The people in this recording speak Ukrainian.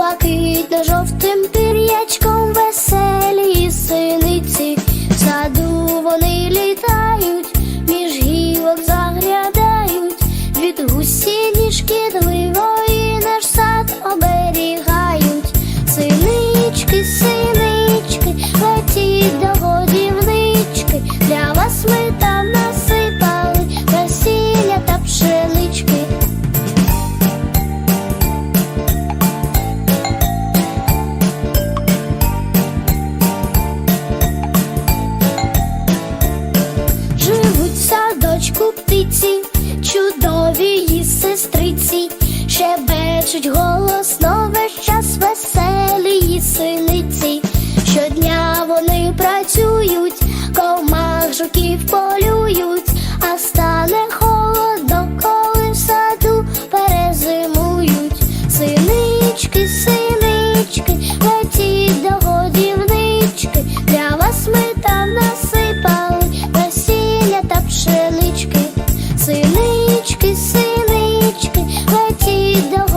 блакитно-жовтим пір'ячком веселі синиці. В саду вони літають, між гілок заглядають, від гусіні шкідливої Кричуть голосно весь час веселі синиці. Щодня вони працюють, комах жуків полюють, а стане холодно, коли в саду перезимують. Синички, синички, летіть до годівнички, для вас ми там насипали насілля та пшенички. Синички, синички. Летіть до